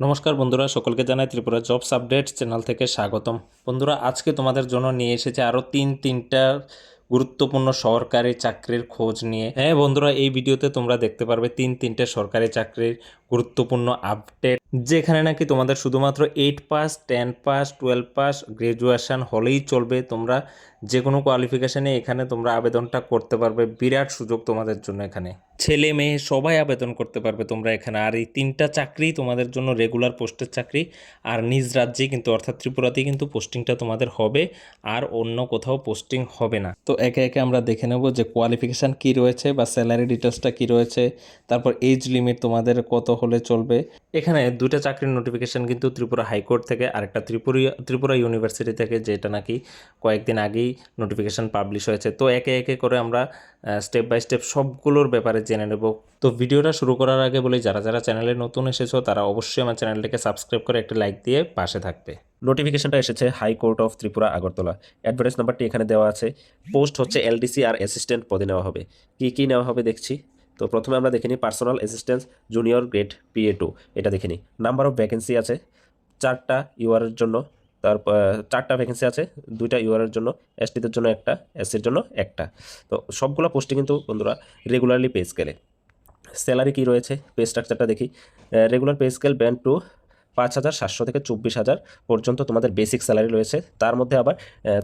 নমস্কার বন্ধুরা, সকলকে জানাই ত্রিপুরা জবস আপডেট চ্যানেল থেকে স্বাগতম। বন্ধুরা, আজকে তোমাদের জন্য নিয়ে এসেছে আরও তিন, তিনটা গুরুত্বপূর্ণ সরকারি চাকরির খোঁজ নিয়ে। হ্যাঁ বন্ধুরা, এই ভিডিওতে তোমরা দেখতে পারবে তিন, তিনটে সরকারি চাকরির গুরুত্বপূর্ণ আপডেট, যেখানে নাকি তোমাদের শুধুমাত্র eight pass ten pass twelve pass graduation হলেই চলবে। তোমরা যে কোনো কোয়ালিফিকেশানে এখানে তোমরা আবেদনটা করতে পারবে। বিরাট সুযোগ তোমাদের জন্য এখানে। ছেলে মেয়ে সবাই আবেদন করতে পারবে তোমরা এখানে। আর এই তিনটা চাকরি তোমাদের জন্য রেগুলার পোস্টের চাকরি। আর নিজ রাজ্যে কিন্তু, অর্থাৎ ত্রিপুরাতেই কিন্তু পোস্টিংটা তোমাদের হবে। আর অন্য কোথাও পোস্টিং হবে না। তো একে একে আমরা দেখে নেব যে কোয়ালিফিকেশান কী রয়েছে বা স্যালারি ডিটেলসটা কী রয়েছে। তারপর এজ লিমিট তোমাদের কত হলে চলবে। এখানে দুটো চাকরির নোটিফিকেশান কিন্তু ত্রিপুরা হাইকোর্ট থেকে আরেকটা ত্রিপুরা ত্রিপুরা ইউনিভার্সিটি থেকে যেটা নাকি কয়েকদিন আগেই নোটিফিকেশান পাবলিশ হয়েছে। তো একে একে করে আমরা স্টেপ বাই স্টেপ সবগুলোর ব্যাপারে জেনে নেব। তো ভিডিওটা শুরু করার আগে বলি যারা যারা চ্যানেলে নতুন এসেছ তারা অবশ্যই আমার চ্যানেলটিকে সাবস্ক্রাইব করে একটা লাইক দিয়ে পাশে থাকবে। নোটিফিকেশনটা এসেছে high court of Tripura Agartala advertise নাম্বারটি এখানে দেওয়া আছে। পোস্ট হচ্ছে এলডিসি আর অ্যাসিস্ট্যান্ট পদে নেওয়া হবে। কি কি নেওয়া হবে দেখছি। তো প্রথমে আমরা দেখে নিই personal assistance junior grade PA two, এটা দেখে নিই। নাম্বার অফ ভ্যাকেন্সি আছে, চারটা ইউআরের জন্য তারপর চারটা ভ্যাকেন্সি আছে, দুইটা ইউআরের জন্য, এসটিদের জন্য একটা, এসসির জন্য একটা। তো সবগুলো পোস্টে কিন্তু বন্ধুরা রেগুলারলি পে স্কেলে স্যালারি কী রয়েছে? পে স্ট্রাকচারটা দেখি। Regular pay scale band two পাঁচ হাজার সাতশো থেকে চব্বিশ হাজার পর্যন্ত তোমাদের বেসিক স্যালারি রয়েছে। তার মধ্যে আবার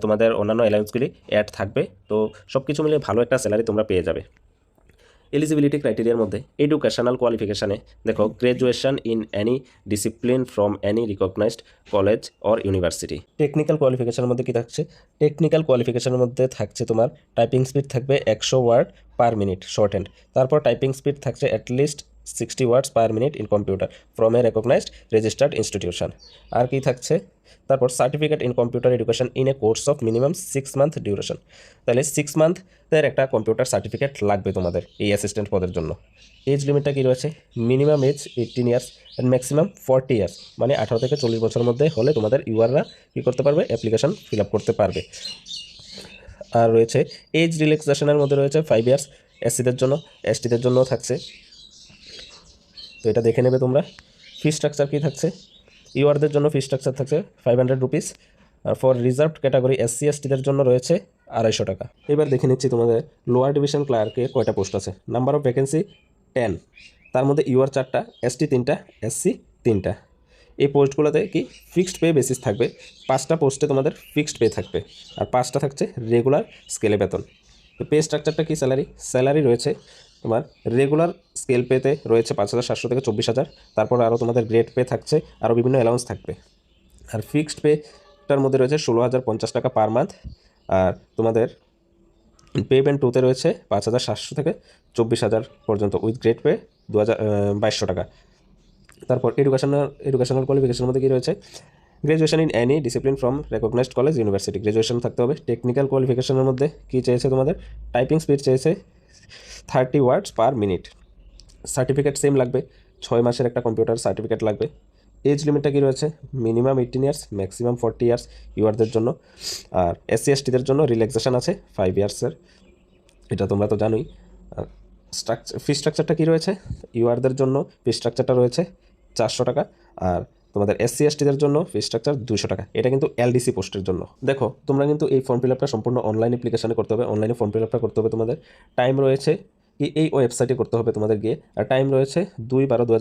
তোমাদের অন্যান্য অ্যালাউন্সগুলি অ্যাড থাকবে। তো সব কিছু মিলিয়ে ভালো একটা স্যালারি তোমরা পেয়ে যাবে। এলিজিবিলিটি ক্রাইটেরিয়ার মধ্যে এডুকেশনাল কোয়ালিফিকেশানে দেখো graduation in any discipline from any recognised college or university technical কোয়ালিফিকেশানের মধ্যে কী থাকছে? টেকনিক্যাল কোয়ালিফিকেশানের মধ্যে থাকছে তোমার টাইপিং স্পিড থাকবে একশো word per minute short hand তারপর টাইপিং স্পিড থাকছে at least sixty words per minute in computer from a recognised registered institution আর কি থাকছে? তারপর certificate in computer education in a course of minimum six month duration তাহলে six মান্থের একটা computer certificate লাগবে তোমাদের এই অ্যাসিস্ট্যান্ট পদের জন্য। এজ লিমিটটা কী রয়েছে? Minimum age eighteen years and maximum forty years মানে আঠারো থেকে চল্লিশ বছরের মধ্যে হলে তোমাদের ইউআররা কী করতে পারবে? অ্যাপ্লিকেশন ফিল আপ করতে পারবে। আর রয়েছে এজ রিল্যাক্সেশনের মধ্যে রয়েছে ফাইভ ইয়ার্স এসসিদের জন্য এসটিদের জন্য থাকছে। তো এটা দেখে নেবে তোমরা। ফি স্ট্রাকচার কী থাকছে? ইউআরদের জন্য ফি স্ট্রাকচার থাকছে ফাইভ হান্ড্রেড রুপিস আর ফর রিজার্ভড ক্যাটাগরি এসসি এসটিদের জন্য রয়েছে আড়াইশো টাকা। এবার দেখে নিচ্ছি তোমাদের লোয়ার ডিভিশন ক্লার্কে কয়টা পোস্ট আছে। নাম্বার অফ ভ্যাকেন্সি টেন তার মধ্যে ইউআর চারটা এসটি তিনটা এসসি তিনটা। এই পোস্টগুলোতে কি ফিক্সড পে বেসিস থাকবে? পাঁচটা পোস্টে তোমাদের ফিক্সড পে থাকবে। আর পাঁচটা থাকছে রেগুলার স্কেলে বেতন। তো পে স্ট্রাকচারটা কি স্যালারি স্যালারি রয়েছে তোমার রেগুলার স্কেল পেতে রয়েছে পাঁচ হাজার সাতশো থেকে চব্বিশ হাজার। তারপর আরও তোমাদের গ্রেড পে থাকছে আরও বিভিন্ন অ্যালাউন্স থাকবে। আর ফিক্সড পেটার মধ্যে রয়েছে ষোলো হাজার পঞ্চাশ টাকা পার মান্থ আর তোমাদের পেমেন্ট টুতে রয়েছে পাঁচ হাজার সাতশো থেকে চব্বিশ হাজার পর্যন্ত উইথ গ্রেড পে দু হাজার বাইশশো টাকা। তারপর এডুকেশনাল এডুকেশনাল কোয়ালিফিকেশনের মধ্যে কী রয়েছে? Graduation in any discipline from recognized college university graduation থাকতে হবে টেকনিক্যাল কোয়ালিফিকেশনের মধ্যে। কী চেয়েছে তোমাদের? টাইপিং স্পিড চেয়েছে thirty words per minute. Certificate same লাগবে। ছয় মাসের একটা কম্পিউটার সার্টিফিকেট লাগবে। এজ লিমিটটা কী রয়েছে? Minimum eighteen years maximum forty years ইউআরদের জন্য। আর এসসি এসটিদের জন্য রিল্যাক্সেশন আছে ফাইভ ইয়ার্সের এটা তোমরা তো জানোই। আর স্ট্রাকচার ফি স্ট্রাকচারটা কী রয়েছে? ইউআরদের জন্য ফি স্ট্রাকচারটা রয়েছে চারশো টাকা। আর তোমাদের এসসি এসটিদের জন্য ফি স্ট্রাকচার দুশো টাকা। এটা কিন্তু এলডিসি পোস্টের জন্য। দেখো, তোমরা কিন্তু এই ফর্ম ফিল আপটা সম্পূর্ণ অনলাইন অ্যাপ্লিকেশানে করতে হবে। অনলাইনে ফর্ম ফিল আপটা করতে হবে তোমাদের। টাইম রয়েছে কি এই ওয়েবসাইটে করতে হবে তোমাদের গিয়ে। আর টাইম রয়েছে দুই বারো দু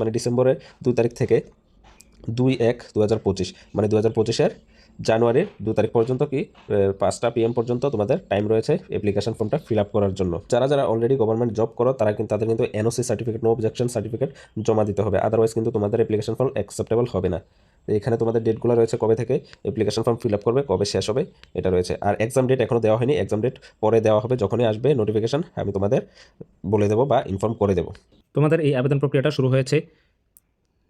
মানে ডিসেম্বরের দুই তারিখ থেকে দুই এক দু মানে দু হাজার পঁচিশের জানুয়ারির দু তারিখ পর্যন্ত কি পাঁচটা পিএম পর্যন্ত তোমাদের টাইম রয়েছে অ্যাপ্লিকেশন ফর্মটা ফিল আপ করার জন্য। যারা যারা অলরেডি গভর্নমেন্ট জব করো, তারা কিন্তু তাদের কিন্তু NOC certificate no objection certificate জমা দিতে হবে। আদারওয়াইজ কিন্তু তোমাদের অ্যাপ্লিকেশন ফর্ম অ্যাকসেপ্টেবল হবে না। এখানে তোমাদের ডেটগুলো রয়েছে কবে থেকে অ্যাপ্লিকেশন ফর্ম ফিল আপ করবে, কবে শেষ হবে, এটা রয়েছে। আর এক্সাম ডেট এখনও দেওয়া হয়নি এক্সাম ডেট পরে দেওয়া হবে, যখনই আসবে নোটিফিকেশন আমি তোমাদের বলে দেবো বা ইনফর্ম করে দেবো। তোমাদের এই আবেদন প্রক্রিয়াটা শুরু হয়েছে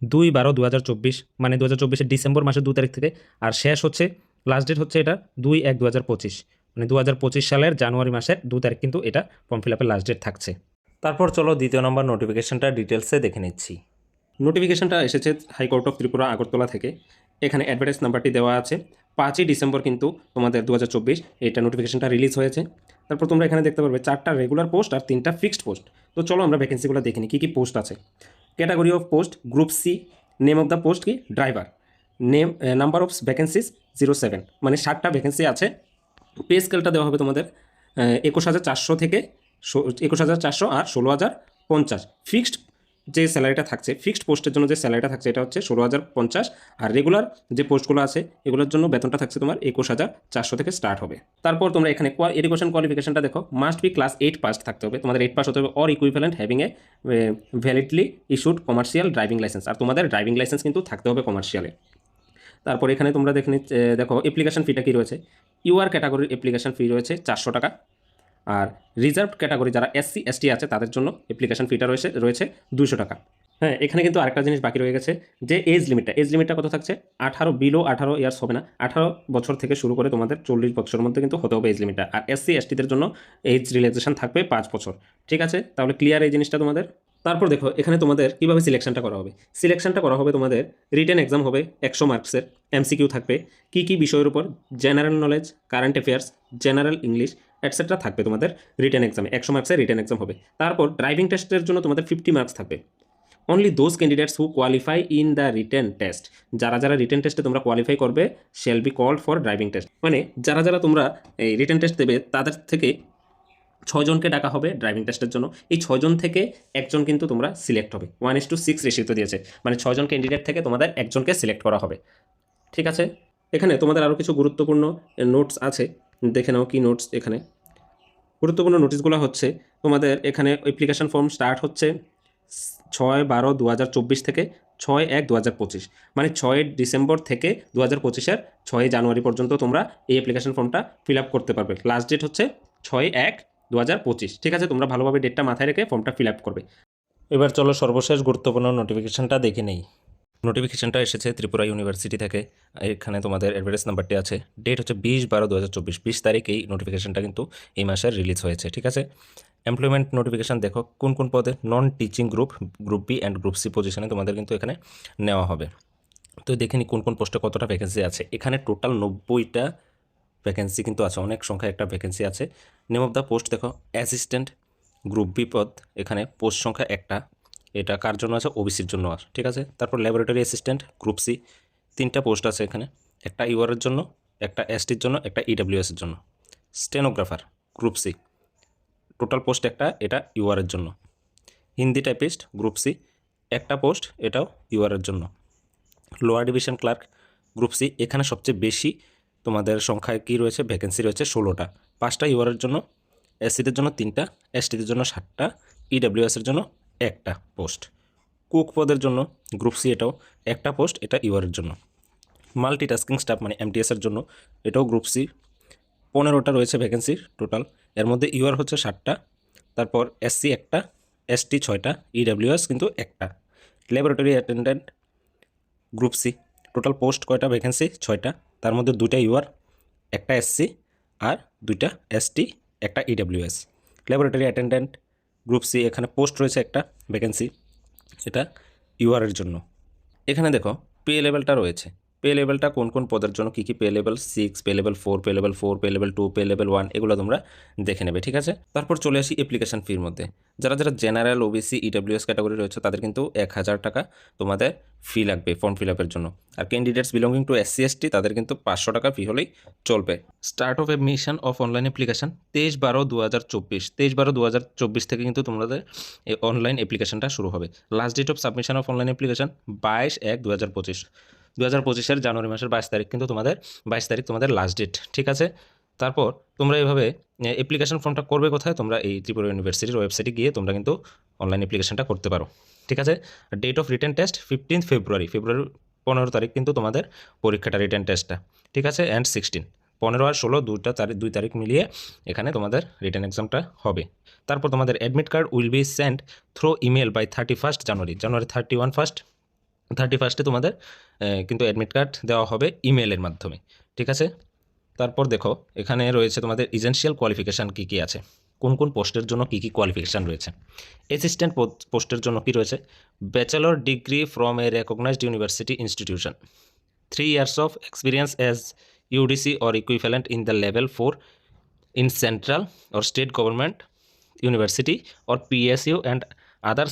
দুই বারো দু চব্বিশ মানে দু হাজার চব্বিশের ডিসেম্বর মাসের দু তারিখ থেকে। আর শেষ হচ্ছে লাস্ট ডেট হচ্ছে এটা দুই এক দু হাজার পঁচিশ মানে দু হাজার পঁচিশ সালের জানুয়ারি মাসের দু তারিখ কিন্তু এটা ফর্ম ফিল আপের লাস্ট ডেট থাকছে। তারপর চলো দ্বিতীয় নম্বর নোটিফিকেশনটা ডিটেলসে দেখে নিচ্ছি। নোটিফিকেশনটা এসেছে হাইকোর্ট অফ ত্রিপুরা আগরতলা থেকে। এখানে অ্যাডভার্টাইজ নাম্বারটি দেওয়া আছে। পাঁচই ডিসেম্বর কিন্তু তোমাদের দু হাজার চব্বিশ এটা নোটিফিকেশনটা রিলিজ হয়েছে। তারপর তোমরা এখানে দেখতে পারবে, চারটা রেগুলার পোস্ট আর তিনটা ফিক্সড পোস্ট তো চলো আমরা ভ্যাকেন্সিগুলো দেখে নিই, কী কী পোস্ট আছে। Category of post group C name of the post কি? Driver name number of vacancies zero seven মানে ষাটটা ভ্যাকেন্সি আছে। পে স্কেলটা দেওয়া হবে তোমাদের একুশ হাজার চারশো থেকে একুশ হাজার চারশো আর ষোলো হাজার পঞ্চাশ। ফিক্সড যে স্যালারিটা থাকছে, ফিক্সড পোস্টের জন্য যে স্যালারিটা থাকছে, এটা হচ্ছে ষোলো হাজার পঞ্চাশ। আর রেগুলার যে পোস্টগুলো আছে, এগুলোর জন্য বেতনটা থাকছে তোমার একুশ হাজার চারশো থেকে স্টার্ট হবে। তারপর তোমরা এখানে এডুকেশন কোয়ালিফিকেশনটা দেখো। Must be class eight pass থাকতে হবে। তোমাদের এইট পাস হতে হবে or equivalent having a validly issued commercial driving licence আর তোমাদের ড্রাইভিং লাইসেন্স কিন্তু থাকতে হবে কমার্শিয়ালে তারপর এখানে তোমরা দেখে দেখো অ্যাপ্লিকেশন ফিটা কী রয়েছে? ইউআর ক্যাটাগরির অ্যাপ্লিকেশন ফি রয়েছে চারশো টাকা। আর রিজার্ভ ক্যাটাগরি যারা এসসি এসটি আছে, তাদের জন্য অ্যাপ্লিকেশন ফিটা রয়েছে রয়েছে দুশো টাকা। হ্যাঁ এখানে কিন্তু আরেকটা জিনিস বাকি রয়ে গেছে যে এজ লিমিটটা এজ লিমিটটা কত থাকছে? আঠারো বিলো আঠারো ইয়ার্স হবে না। আঠারো বছর থেকে শুরু করে তোমাদের চল্লিশ বছরের মধ্যে কিন্তু হতে হবে এজ লিমিটটা আর এস এসসি এসটিদের জন্য এজ রিল্যাক্সেশন থাকবে পাঁচ বছর। ঠিক আছে? তাহলে ক্লিয়ার এই জিনিসটা তোমাদের? তারপর দেখো, এখানে তোমাদের কীভাবে সিলেকশনটা করা হবে? সিলেকশনটা করা হবে তোমাদের রিটেন এক্সাম হবে একশো মার্কসের এমসিকিউ থাকবে, কী কী বিষয়ের উপর general knowledge current affairs general English etcetera থাকবে তোমাদের রিটেন এক্সামে একশো মার্কসের রিটেন এক্সাম হবে। তারপর ড্রাইভিং টেস্টের জন্য তোমাদের ফিফটি মার্কস থাকবে। Only those candidates who qualify in the written test যারা যারা রিটেন টেস্টে তোমরা কোয়ালিফাই করবে shall be called for driving test মানে যারা যারা তোমরা এই রিটেন টেস্ট দেবে, তাদের থেকে ছজনকে ডাকা হবে ড্রাইভিং টেস্টের জন্য। এই ছজন থেকে একজন কিন্তু তোমরা সিলেক্ট হবে। ওয়ান ইস টু সিক্স রেশিওতে দিয়েছে। মানে ছজন ক্যান্ডিডেট থেকে তোমাদের একজনকে সিলেক্ট করা হবে। ঠিক আছে? এখানে তোমাদের আরও কিছু গুরুত্বপূর্ণ নোটস আছে। দেখে নাও কি নোটস এখানে। গুরুত্বপূর্ণ নোটিশগুলো হচ্ছে, তোমাদের এখানে অ্যাপ্লিকেশন ফর্ম স্টার্ট হচ্ছে ছয় বারো দু থেকে ছয় এক দু মানে ছয় ডিসেম্বর থেকে দু হাজার পঁচিশের ছয় জানুয়ারি পর্যন্ত তোমরা এই অ্যাপ্লিকেশন ফর্মটা ফিল করতে পারবে। লাস্ট ডেট হচ্ছে ছয় এক দু হাজার পঁচিশ। ঠিক আছে, তোমরা ভালোভাবে ডেটটা মাথায় রেখে ফর্মটা ফিল আপ করবে। এবার চলো সর্বশেষ গুরুত্বপূর্ণ নোটিফিকেশনটা দেখে নেই। নোটিফিকেশনটা এসেছে ত্রিপুরা ইউনিভার্সিটি থেকে। এখানে তোমাদের অ্যাডভার্টাইজ নাম্বারটি আছে। ডেট হচ্ছে বিশ বারো দু হাজার চব্বিশ। বিশ তারিখ এই নোটিফিকেশনটা কিন্তু এই মাসের রিলিজ হয়েছে, ঠিক আছে? এমপ্লয়মেন্ট নোটিফিকেশান দেখো, কোন কোন পদে? Non teaching group group B and group C পজিশনে তোমাদের কিন্তু এখানে নেওয়া হবে। তো দেখে নি কোন কোন পোস্টে কতটা ভ্যাকেন্সি আছে। এখানে টোটাল নব্বইটা ভ্যাকেন্সি কিন্তু আছে, অনেক সংখ্যায় একটা ভ্যাকেন্সি আছে। নেম অফ দ্য পোস্ট দেখো অ্যাসিস্ট্যান্ট গ্রুপ বিপদ এখানে পোস্ট সংখ্যা একটা। এটা কার জন্য আছে? ওবিসির জন্য আছে, ঠিক আছে? তারপর ল্যাবরেটরি অ্যাসিস্ট্যান্ট গ্রুপ সি তিনটা পোস্ট আছে এখানে। একটা ইউআরের জন্য, একটা এসটির জন্য, একটা ইডাব্লিউএসের জন্য। Stenographer group C total post একটা, এটা ইউআরের জন্য। হিন্দি টাইপিস্ট গ্রুপ সি একটা পোস্ট এটাও ইউআরের জন্য। Lower division clerk group C এখানে সবচেয়ে বেশি তোমাদের সংখ্যায় কী রয়েছে? ভ্যাকেন্সি রয়েছে ষোলোটা। পাঁচটা ইউআরের জন্য এসসিদের জন্য তিনটা এসটিদের জন্য সাতটা ইডাব্লিউএসের জন্য একটা পোস্ট কুক পদের জন্য গ্রুপ সি এটাও একটা পোস্ট এটা ইউআরের জন্য। মাল্টিটাস্কিং স্টাফ মানে এমটিএসের জন্য, এটাও গ্রুপ সি পনেরোটা রয়েছে ভ্যাকেন্সি টোটাল এর মধ্যে ইউআর হচ্ছে ষাটটা তারপর এসসি একটা এসটি ছয়টা ইডাব্লিউএস কিন্তু একটা। Laboratory attendant group C total post কয়টা? ভ্যাকেন্সি ছয়টা। তার মধ্যে দুটা ইউআর, একটা এসসি আর দুইটা এসটি, একটা EWS laboratory attendant group C এখানে পোস্ট রয়েছে একটা ভ্যাকেন্সি এটা ইউআরের জন্য। এখানে দেখো পে লেভেলটা রয়েছে। পে লেভেলটা কোন কোন পদের জন্য, কী কী pay level six pay level four pay level four pay level two pay level one এগুলো তোমরা দেখে নেবে, ঠিক আছে? তারপর চলে আসি অ্যাপ্লিকেশন ফির মধ্যে। যারা যারা জেনারেল ওবিসি ইডাব্লিউএস ক্যাটাগরি রয়েছে, তাদের কিন্তু এক হাজার টাকা তোমাদের ফি লাগবে ফর্ম ফিল আপের জন্য। আর candidates belonging to SC ST তাদের কিন্তু পাঁচশো টাকা ফি হলেই চলবে। Start of admission of online application তেইশ বারো দু হাজার চব্বিশ। তেইশ বারো দু হাজার চব্বিশ থেকে কিন্তু তোমাদের এই অনলাইন অ্যাপ্লিকেশনটা শুরু হবে। Last date of submission of online application বাইশ এক দু হাজার পঁচিশ। দু হাজার পঁচিশের জানুয়ারি মাসের বাইশ তারিখ কিন্তু তোমাদের, বাইশ তারিখ তোমাদের লাস্ট ডেট ঠিক আছে? তারপর তোমরা এইভাবে অ্যাপ্লিকেশন ফর্মটা করবে কোথায়? তোমরা এই ত্রিপুরা ইউনিভার্সিটির ওয়েবসাইটে গিয়ে তোমরা কিন্তু অনলাইন অ্যাপ্লিকেশনটা করতে পারো, ঠিক আছে? Date of written test fifteenth February ফেব্রুয়ারি পনেরো তারিখ কিন্তু তোমাদের পরীক্ষাটা রিটেন টেস্টটা ঠিক আছে? অ্যান্ড সিক্সটিন পনেরো আর ষোলো দুইটা তারিখ, দুই তারিখ মিলিয়ে এখানে তোমাদের রিটার্ন এক্সামটা হবে। তারপর তোমাদের admit card will be send through email by thirty first January January thirty one first thirty ফার্স্টে তোমাদের কিন্তু অ্যাডমিট কার্ড দেওয়া হবে ইমেলের মাধ্যমে, ঠিক আছে? তারপর দেখো, এখানে রয়েছে তোমাদের ইজেন্সিয়াল কোয়ালিফিকেশান কী কী আছে? কোন কোন পোস্টের জন্য কী কী কোয়ালিফিকেশান রয়েছে? অ্যাসিস্ট্যান্ট পোস্টের জন্য কী রয়েছে? Bachelor degree from a recognised university institution three years of experience as UDC or equivalent in the level four in central or state government university or PSU and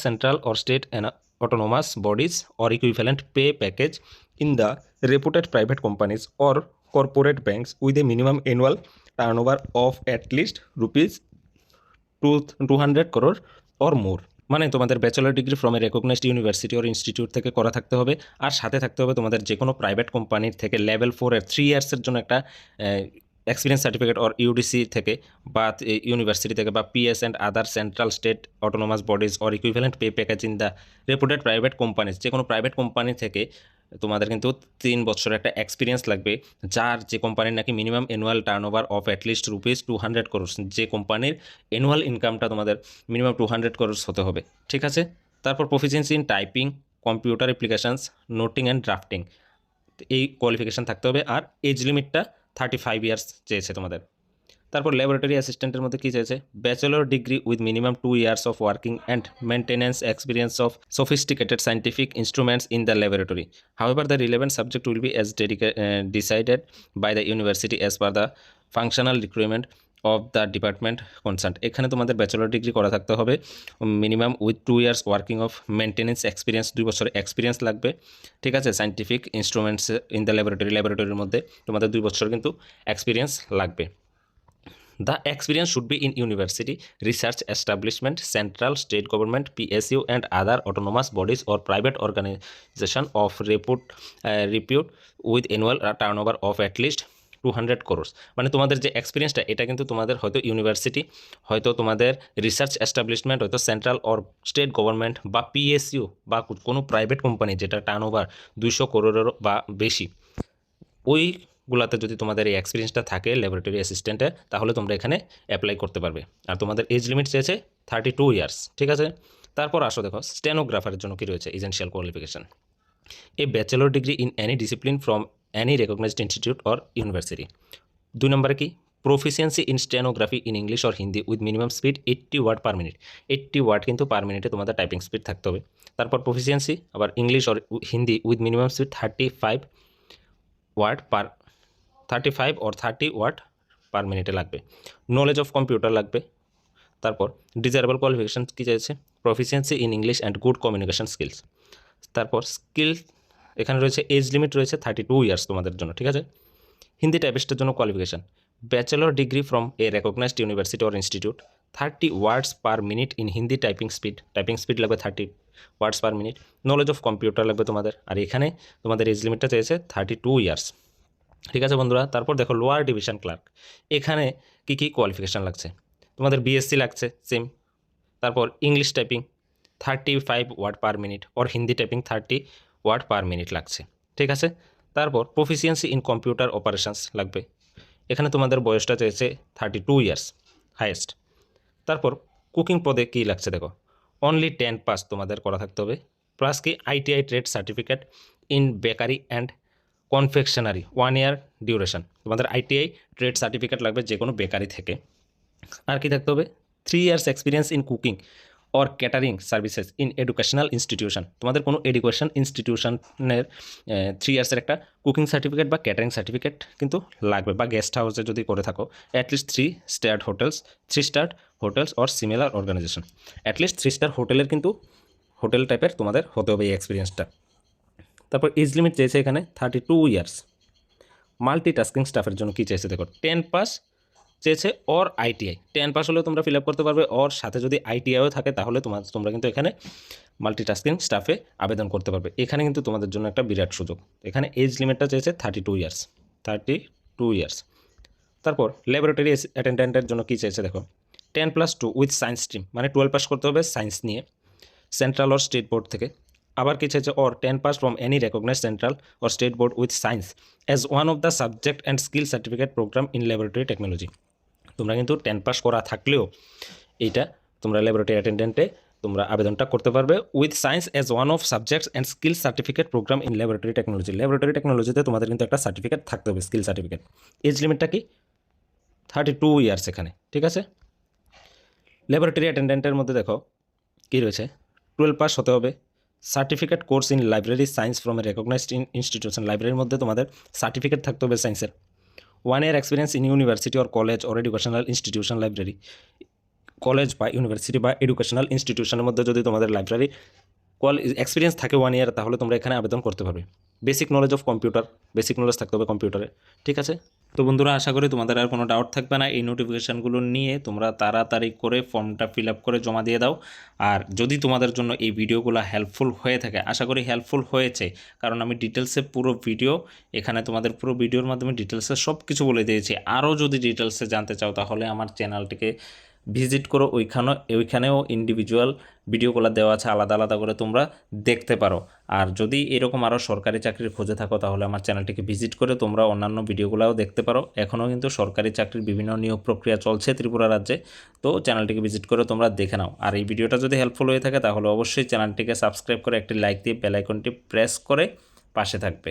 central or state and autonomous bodies or equivalent pay package in the reputed private companies or corporate banks with a minimum annual turn over of at least rupees two two hundred crore or more মানে তোমাদের bachelor degree from a recognised university or institute থেকে করা থাকতে হবে, আর সাথে থাকতে হবে তোমাদের যে কোনো প্রাইভেট কোম্পানির থেকে লেভেল ফোরের থ্রি ইয়ার্সের জন্য একটা এক্সপিরিয়েন্স সার্টিফিকেট অর ইউডিসি থেকে বা ইউনিভার্সিটি থেকে বা PS and other central state autonomous bodies or equivalent pay package in the reputed private companies যে কোনো প্রাইভেট কোম্পানি থেকে তোমাদের কিন্তু তিন বছরের একটা এক্সপিরিয়েন্স লাগবে, যার যে কোম্পানির নাকি minimum annual turn over of at least rupees two hundred crores যে কোম্পানির অ্যানুয়াল ইনকামটা তোমাদের মিনিমাম টু হান্ড্রেড করোস হতে হবে, ঠিক আছে? তারপর proficiency in typing computer applications noting and drafting এই কোয়ালিফিকেশান থাকতে হবে আর এজ লিমিটটা থার্টি ফাইভ ইয়ার্স চেয়েছে তোমাদের। তারপর ল্যাবরেটরি অ্যাসিস্ট্যান্টের মধ্যে কী চেয়েছে? Bachelor degree with minimum two years of working and maintenance experience of sophisticated scientific instruments in the laboratory however the relevant subject will be as ডেডিকে decided by the university as per the functional recruitment of the department concerned এখানে তোমাদের bachelor degree করা থাকতে হবে। Minimum with two years working of maintenance experience দুই বছর experience লাগবে। ঠিক আছে? Scientific instruments in the laboratory ল্যাবরেটরির মধ্যে তোমাদের দুই বছর কিন্তু এক্সপিরিয়েন্স লাগবে। The experience should be in university research establishment central state government PSU and other autonomous bodies or private organisation of repute repute with annual turn over of at least two hundred crores মানে তোমাদের যে এক্সপিরিয়েন্সটা এটা কিন্তু তোমাদের হয়তো university হয়তো তোমাদের রিসার্চ এস্টাবলিশমেন্ট হয়তো সেন্ট্রাল অর স্টেট গভর্নমেন্ট বা পিএসইউ বা কোনো প্রাইভেট কোম্পানি যেটা টার্ন ওভার দুইশো করোড়েরও বা বেশি, ওইগুলাতে যদি তোমাদের এই এক্সপিরিয়েন্সটা থাকে ল্যাবরেটরি অ্যাসিস্ট্যান্টে তাহলে তোমরা এখানে অ্যাপ্লাই করতে পারবে। আর তোমাদের এজ লিমিট চেয়েছে থার্টি টু ইয়ার্স ঠিক আছে? তারপর আসো দেখো স্টেনোগ্রাফারের জন্য কী রয়েছে? Essential qualification a bachelor degree in any discipline from any recognised institute or university দুই নম্বরে কি proficiency in stenography in English or Hindi with minimum speed eighty word per minute eighty word কিন্তু পার মিনিটে তোমাদের typing speed থাকতে হবে তারপর proficiency আবার English or Hindi with minimum speed thirty five word per thirty five or thirty word per মিনিটে লাগবে knowledge of computer লাগবে তারপর ডিজারেবল কোয়ালিফিকেশান কী চাইছে proficiency in English and good communication skills তারপর স্কিল এখানে রয়েছে এজ লিমিট রয়েছে থার্টি টু ইয়ার্স তোমাদের জন্য, ঠিক আছে? হিন্দি টাইপিস্টের জন্য qualification bachelor degree from a recognised university or institute thirty words per minute in Hindi typing speed typing speed লাগবে thirty words per minute knowledge of computer লাগবে তোমাদের, আর এখানে তোমাদের এজ লিমিটটা চেয়েছে থার্টি টু ইয়ার্স ঠিক আছে বন্ধুরা? তারপর দেখো লোয়ার ডিভিশন ক্লার্ক এখানে কী কী কোয়ালিফিকেশান লাগছে? তোমাদের বিএসসি লাগছে সেম তারপর English typing thirty five word per minute or Hindi typing thirty word per minute লাগছে, ঠিক আছে? তারপর প্রফিসিয়েন্সি ইন কম্পিউটার অপারেশনস লাগবে। এখানে তোমাদের বয়সটা চেয়েছে থার্টি টু ইয়ার্স হায়েস্ট তারপর কুকিং পদে কী লাগছে দেখো? অনলি টেন পাস তোমাদের করা থাকতে হবে। প্লাস কি ITI trade certificate in bakery and confectionery one year duration তোমাদের আইটিআই ট্রেড সার্টিফিকেট লাগবে যে কোনো বেকারি থেকে। আর কি থাকতে হবে? Three years experience in cooking or catering services in educational institution তোমাদের কোনো এডুকেশন ইনস্টিটিউশনের থ্রি ইয়ার্সের একটা কুকিং সার্টিফিকেট বা ক্যাটারিং সার্টিফিকেট কিন্তু লাগবে বা গেস্ট হাউসে যদি করে থাকো at least three starred hotels three star hotels or similar organisation at least three star হোটেলের কিন্তু হোটেল টাইপের তোমাদের হতে হবে এই এক্সপিরিয়েন্সটা তারপর এজ লিমিট চেয়েছে এখানে thirty two years multi tasking স্টাফের জন্য কী চেয়েছে দেখো টেন পাস চেয়েছে অর আইটিআই টেন পাস হলেও তোমরা ফিল আপ করতে পারবে অর সাথে যদি আইটিআইও থাকে তাহলে তোমার, তোমরা কিন্তু এখানে মাল্টিটাস্কিং স্টাফে আবেদন করতে পারবে। এখানে কিন্তু তোমাদের জন্য একটা বিরাট সুযোগ। এখানে এজ লিমিটটা চেয়েছে thirty two years thirty two years তারপর ল্যাবরেটরি অ্যাটেন্ডেন্টের জন্য কী চেয়েছে দেখো। Ten plus two with science stream মানে টুয়েলভ পাস করতে হবে সায়েন্স নিয়ে। সেন্ট্রাল অর স্টেট বোর্ড থেকে। আবার কি চেয়েছে or ten pass from any recognise central or state board with science as one of the subject and skill certificate programme in laboratory technology তোমরা কিন্তু ten pass করা থাকলেও এইটা তোমরা ল্যাবরেটরি অ্যাটেন্ডেন্টে তোমরা আবেদনটা করতে পারবে with science as one of subjects and skill certificate programme in laboratory technology laboratory টেকনোলজিতে তোমাদের কিন্তু একটা সার্টিফিকেট থাকতে হবে স্কিল সার্টিফিকেট এজ লিমিটটা কি? থার্টি টু ইয়ার্স এখানে, ঠিক আছে? ল্যাবরেটরি অ্যাটেন্ডেন্টের মধ্যে দেখো কী রয়েছে? টুয়েলভ পাস হতে হবে। Certificate course in library science from a recognised institution লাইব্রেরির মধ্যে তোমাদের সার্টিফিকেট থাকতে হবে সায়েন্সের one year experience in university or college or educational institution library college বা ইউনিভার্সিটি বা এডুকেশনাল ইনস্টিটিউশনের মধ্যে যদি তোমাদের লাইব্রেরি কোয়াল এক্সপিরিয়েন্স থাকে ওয়ান ইয়ার তাহলে তোমরা এখানে আবেদন করতে পারবে। Basic knowledge of computer basic knowledge থাকতে হবে কম্পিউটারে ঠিক আছে? তো বন্ধুরা, আশা করি তোমাদের আর কোনো ডাউট থাকবে না। এই নোটিফিকেশানগুলো নিয়ে তোমরা তাড়াতাড়ি করে ফর্মটা ফিল আপ করে জমা দিয়ে দাও। আর যদি তোমাদের জন্য এই ভিডিওগুলো হেল্পফুল হয়ে থাকে, আশা করি হেল্পফুল হয়েছে, কারণ আমি ডিটেলসে পুরো ভিডিও এখানে তোমাদের পুরো ভিডিওর মাধ্যমে ডিটেলসে সব কিছু বলে দিয়েছি। আরও যদি ডিটেলসে জানতে চাও, তাহলে আমার চ্যানেলটিকে ভিজিট করো ওইখানে, ওইখানেও ইন্ডিভিজুয়াল ভিডিওগুলো দেওয়া আছে, আলাদা আলাদা করে তোমরা দেখতে পারো। আর যদি এরকম আরও সরকারি চাকরির খোঁজে থাকো, তাহলে আমার চ্যানেলটিকে ভিজিট করে তোমরা অন্যান্য ভিডিওগুলোও দেখতে পারো। এখনও কিন্তু সরকারি চাকরির বিভিন্ন নিয়োগ প্রক্রিয়া চলছে ত্রিপুরা রাজ্যে, তো চ্যানেলটিকে ভিজিট করে তোমরা দেখে নাও। আর এই ভিডিওটা যদি হেল্পফুল হয়ে থাকে, তাহলে অবশ্যই চ্যানেলটিকে সাবস্ক্রাইব করে একটি লাইক দিয়ে বেলাইকনটি প্রেস করে পাশে থাকবে।